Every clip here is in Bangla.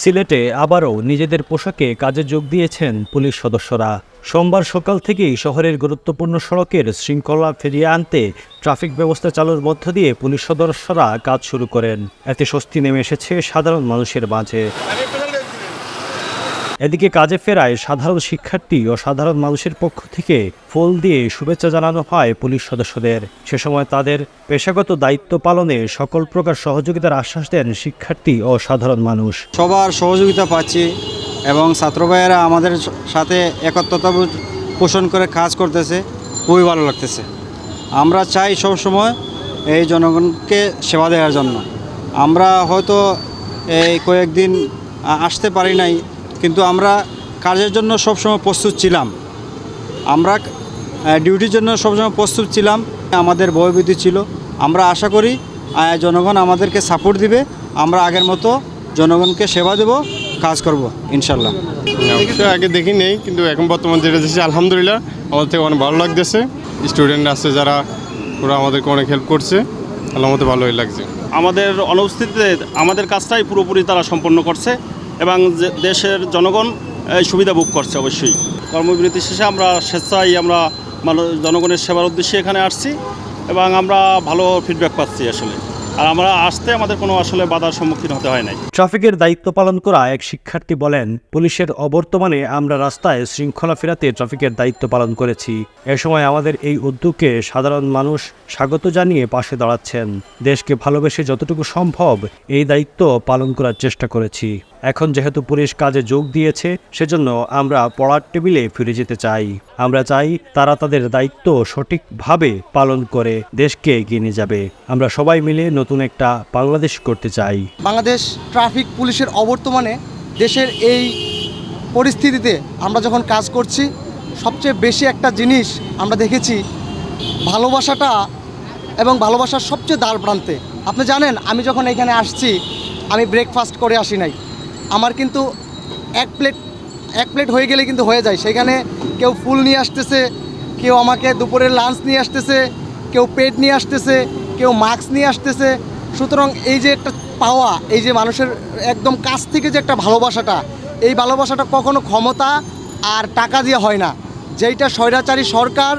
সিলেটে আবারও নিজেদের পোশাকে কাজে যোগ দিয়েছেন পুলিশ সদস্যরা। সোমবার সকাল থেকেই শহরের গুরুত্বপূর্ণ সড়কের শৃঙ্খলা ফিরিয়ে আনতে ট্রাফিক ব্যবস্থা চালুর মধ্য দিয়ে পুলিশ সদস্যরা কাজ শুরু করেন। এতে স্বস্তি নেমে এসেছে সাধারণ মানুষের মাঝে। এদিকে কাজে ফেরায় সাধারণ শিক্ষার্থী ও সাধারণ মানুষের পক্ষ থেকে ফুল দিয়ে শুভেচ্ছা জানানো হয় পুলিশ সদস্যদের। সে সময় তাদের পেশাগত দায়িত্ব পালনে সকল প্রকার সহযোগিতার আশ্বাস দেন শিক্ষার্থী ও সাধারণ মানুষ। সবার সহযোগিতা পাচ্ছি এবং ছাত্র ভাইয়েরা আমাদের সাথে একত্রতা পোষণ করে কাজ করতেছে, খুবই ভালো লাগতেছে। আমরা চাই সব সময় এই জনগণকে সেবা দেওয়ার জন্য। আমরা হয়তো এই কয়েকদিন আসতে পারি নাই কিন্তু আমরা কাজের জন্য সবসময় প্রস্তুত ছিলাম। আমরা ডিউটির জন্য সবসময় প্রস্তুত ছিলাম। আমাদের বয়বৃদ্ধি ছিল। আমরা আশা করি জনগণ আমাদেরকে সাপোর্ট দিবে। আমরা আগের মতো জনগণকে সেবা দেব কাজ করব ইনশাল্লাহ আগে দেখি নেই কিন্তু এখন বর্তমান যেটা দেখছি আলহামদুলিল্লাহ আমাদের থেকে অনেক ভালো লাগতেছে। স্টুডেন্ট আছে যারা ওরা আমাদেরকে অনেক হেল্প করছে। আল্লাহ মতো ভালোই লাগছে। আমাদের অনুপস্থিতিতে আমাদের কাজটাই পুরোপুরি তারা সম্পন্ন করছে। এবং দেশের জনগণ সুবিধা ভোগ করছে অবশ্যই। কর্মবিরতি শেষে আমরা স্বেচ্ছায় আমরা মানুষ জনগণের সেবার উদ্দেশ্যে এখানে আসছি এবং আমরা ভালো ফিডব্যাক পাচ্ছি আসলে। আর আমরা আসতে আমাদের কোনো আসলে বাধার সম্মুখীন হতে হয় নাই। ট্রাফিকের দায়িত্ব পালন করা এক শিক্ষার্থী বলেন, পুলিশের অবর্তমানে আমরা রাস্তায় শৃঙ্খলা ফেরাতে ট্রাফিকের দায়িত্ব পালন করেছি। এ সময় আমাদের এই উদ্যোগকে সাধারণ মানুষ স্বাগত জানিয়ে পাশে দাঁড়াচ্ছেন। দেশকে ভালোবেসে যতটুকু সম্ভব এই দায়িত্ব পালন করার চেষ্টা করেছি। এখন যেহেতু পুলিশ কাজে যোগ দিয়েছে, সেজন্য আমরা পড়ার টেবিলে ফিরে যেতে চাই। আমরা চাই তারা তাদের দায়িত্ব সঠিকভাবে পালন করে দেশকে এগিয়ে নিয়ে যাবে। আমরা সবাই মিলে নতুন একটা বাংলাদেশ করতে চাই। বাংলাদেশ ট্রাফিক পুলিশের অবর্তমানে দেশের এই পরিস্থিতিতে আমরা যখন কাজ করছি, সবচেয়ে বেশি একটা জিনিস আমরা দেখেছি, ভালোবাসাটা এবং ভালোবাসার সবচেয়ে দ্বার প্রান্তে। আপনি জানেন, আমি যখন এখানে আসছি, আমি ব্রেকফাস্ট করে আসি নাই। আমার কিন্তু এক প্লেট এক প্লেট হয়ে গেলে কিন্তু হয়ে যায়। সেখানে কেউ ফুল নিয়ে আসতেছে, কেউ আমাকে দুপুরের লাঞ্চ নিয়ে আসতেছে, কেউ পেট নিয়ে আসতেছে, কেউ মাস্ক নিয়ে আসতেছে। সুতরাং এই যে একটা পাওয়া, এই যে মানুষের একদম কাছ থেকে যে একটা ভালোবাসাটা, এই ভালোবাসাটা কখনো ক্ষমতা আর টাকা দিয়ে হয় না। যেইটা স্বৈরাচারী সরকার,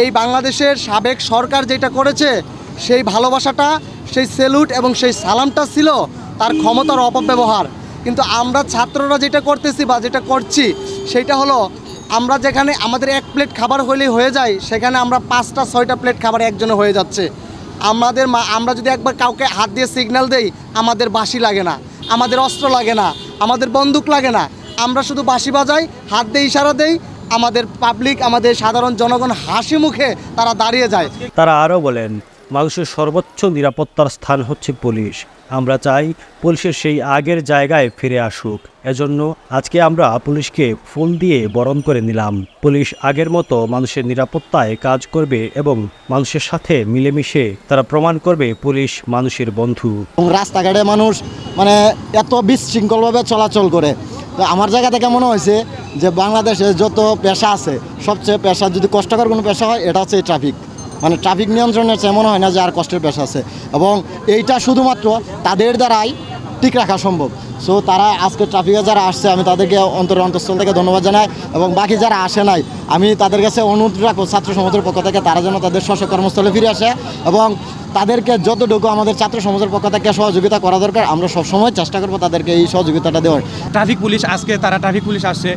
এই বাংলাদেশের সাবেক সরকার যেটা করেছে, সেই ভালোবাসাটা, সেই সেলুট এবং সেই সালামটা ছিল তার ক্ষমতার অপব্যবহার। কিন্তু আমরা ছাত্ররা যেটা করতেছি বা যেটা করছি, সেটা হলো আমরা যেখানে আমাদের এক প্লেট খাবার হলেই হয়ে যায়, সেখানে আমরা পাঁচটা, ছয়টা প্লেট খাবার একজনে হয়ে যাচ্ছে। আমাদের মা আমরা যদি একবার কাউকে হাত দিয়ে সিগন্যাল দেই, আমাদের বাঁশি লাগে না, আমাদের অস্ত্র লাগে না, আমাদের বন্দুক লাগে না। আমরা শুধু বাঁশি বাজাই, হাত দিয়ে ইশারা দেই, আমাদের পাবলিক আমাদের সাধারণ জনগণ হাসি মুখে তারা দাঁড়িয়ে যায়। তারা আরও বলেন মানুষের সর্বোচ্চ নিরাপত্তার স্থান হচ্ছে পুলিশ। আমরা চাই পুলিশের সেই আগের জায়গায় ফিরে আসুক। এজন্য আজকে আমরা পুলিশকে ফুল দিয়ে বরণ করে নিলাম। পুলিশ আগের মতো মানুষের নিরাপত্তায় কাজ করবে এবং মানুষের সাথে মিলেমিশে তারা প্রমাণ করবে পুলিশ মানুষের বন্ধু। রাস্তাঘাটে মানুষ মানে এত বিশৃঙ্খলভাবে চলাচল করে। আমার জায়গা থেকে মনে হয়েছে যে বাংলাদেশে যত পেশা আছে, সবচেয়ে পেশা যদি কষ্টকর কোনো পেশা হয়, এটা হচ্ছে ট্রাফিক মানে ট্রাফিক নিয়ন্ত্রণের এমন হয় না যে আর কষ্টের পেশা আছে। এবং এইটা শুধুমাত্র তাদের দ্বারাই ঠিক রাখা সম্ভব। সো তারা আজকে ট্রাফিকে যারা আসছে, আমি তাদেরকে অন্তর অন্তঃস্থল থেকে ধন্যবাদ জানাই এবং বাকি যারা আসে নাই, আমি তাদের কাছে অনুরোধ রাখব, ছাত্র সমাজের পক্ষ থেকে তারা যেন তাদের স্ব স্ব কর্মস্থলে ফিরে আসে এবং তাদেরকে যতটুকু আমাদের ছাত্র সমাজের পক্ষ থেকে সহযোগিতা করা দরকার, আমরা সবসময় চেষ্টা করব তাদেরকে এই সহযোগিতাটা দেওয়ার। ট্রাফিক পুলিশ আজকে, তারা ট্রাফিক পুলিশ আসছে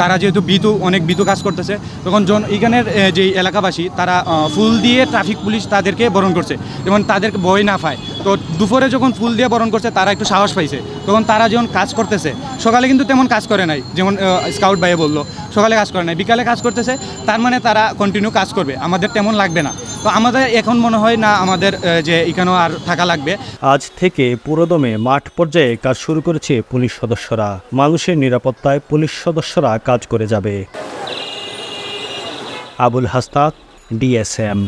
তারা যেহেতু বিতু অনেক বিতু কাজ করতেছে, তখন জন এখানের যে এলাকাবাসী, তারা ফুল দিয়ে ট্রাফিক পুলিশ তাদেরকে বরণ করছে, যেমন তাদেরকে ভয় না পায়। তো দুপুরে যখন ফুল দিয়ে বরণ করছে, তারা একটু সাহস পাইছে। তখন তারা যখন কাজ করতেছে, সকালে কিন্তু তেমন কাজ করে নাই, যেমন স্কাউট ভাইয়ে বলল, সকালে কাজ করে নাই, বিকালে কাজ করতেছে, তার মানে তারা কন্টিনিউ কাজ করবে, আমাদের তেমন লাগবে না। তো আমাদের এখন মনে হয় না আমাদের যে এখানেও আর থাকা লাগবে। আজ থেকে পুরোদমে মাঠ পর্যায়ে কাজ শুরু করেছে পুলিশ সদস্যরা। মানুষের নিরাপত্তায় পুলিশ সদস্যরা কাজ করে যাবে। আবুল হাসনাত ডিএসএম